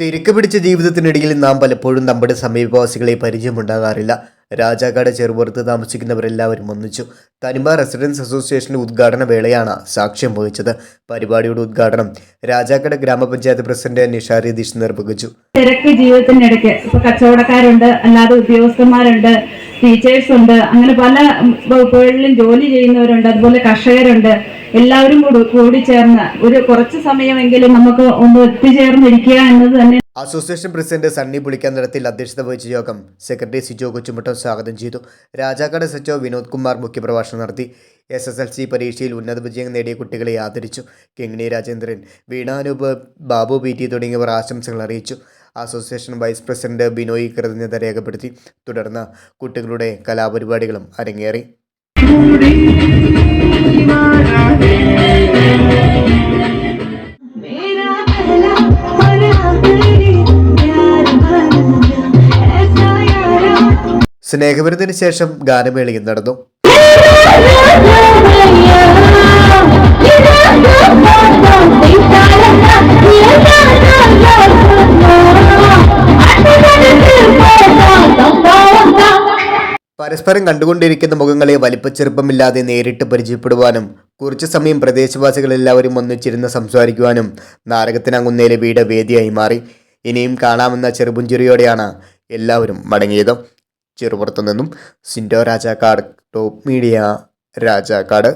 തിരക്ക് പിടിച്ച ജീവിതത്തിനിടയിൽ നാം പലപ്പോഴും നമ്മുടെ സമീപവാസികളെ പരിചയമുണ്ടാകാറില്ല. രാജാക്കാട് ചെറുപുറത്ത് താമസിക്കുന്നവരെല്ലാവരും ഒന്നിച്ചു. തനിമ റെസിഡൻസ് അസോസിയേഷന്റെ ഉദ്ഘാടന വേളയാണ് സാക്ഷ്യം വഹിച്ചത്. പരിപാടിയുടെ ഉദ്ഘാടനം രാജാക്കാട് ഗ്രാമപഞ്ചായത്ത് പ്രസിഡന്റ് നിഷാ രതീഷ് നിർവഹിച്ചു. തിരക്ക് ജീവിതത്തിനിടയ്ക്ക് ഇപ്പൊ കച്ചവടക്കാരുണ്ട് അല്ലാതെ ഉദ്യോഗസ്ഥന്മാരുണ്ട്. ടീച്ചേഴ്സ് ഉണ്ട്. അങ്ങനെ പല വകുപ്പുകളിലും ജോലി ചെയ്യുന്നവരുണ്ട്. അതുപോലെ കർഷകരുണ്ട്. എല്ലാവരും കൂടി കൂടി ചേർന്ന് ഒരു കുറച്ച് സമയമെങ്കിലും നമുക്ക് ഒന്ന് ഒത്തുചേർന്നിരിക്കുക എന്നത് തന്നെ അസോസിയേഷൻ പ്രസിഡന്റ് സണ്ണി പുളിക്കാനിടത്തിൽ അധ്യക്ഷത വഹിച്ച യോഗം സെക്രട്ടറി സിജോ കൊച്ചുമുട്ടം സ്വാഗതം ചെയ്തു. രാജാക്കാട് സച്ചോ വിനോദ് കുമാർ മുഖ്യപ്രഭാഷണം നടത്തി. എസ് എസ് എൽ സി പരീക്ഷയിൽ ഉന്നത വിജയം നേടിയ കുട്ടികളെ ആദരിച്ചു. കിങ്ങിണി രാജേന്ദ്രൻ വീണാനൂപ് ബാബു പി ടി തുടങ്ങിയവർ ആശംസകൾ അറിയിച്ചു. അസോസിയേഷൻ വൈസ് പ്രസിഡന്റ് ബിനോയ് കൃതജ്ഞത രേഖപ്പെടുത്തി. തുടർന്ന് കുട്ടികളുടെ കലാപരിപാടികളും അരങ്ങേറി. സ്നേഹപരത്തിന് ശേഷം ഗാനമേളയും നടന്നു. പരസ്പരം കണ്ടുകൊണ്ടിരിക്കുന്ന മുഖങ്ങളെ വലിപ്പച്ചെറുപ്പമില്ലാതെ നേരിട്ട് പരിചയപ്പെടുവാനും കുറച്ച് സമയം പ്രദേശവാസികളെല്ലാവരും ഒന്നിച്ചിരുന്ന് സംസാരിക്കുവാനും നാരകത്തിനങ്ങുന്നേലെ വീട് വേദിയായി മാറി. ഇനിയും കാണാമെന്ന ചെറുപുഞ്ചിരിയോടെയാണ് എല്ലാവരും മടങ്ങിയത്. ചെറുപുറത്തു നിന്നും സിൻഡോ രാജാക്കാട് ടോപ്പ് മീഡിയ രാജാക്കാട്.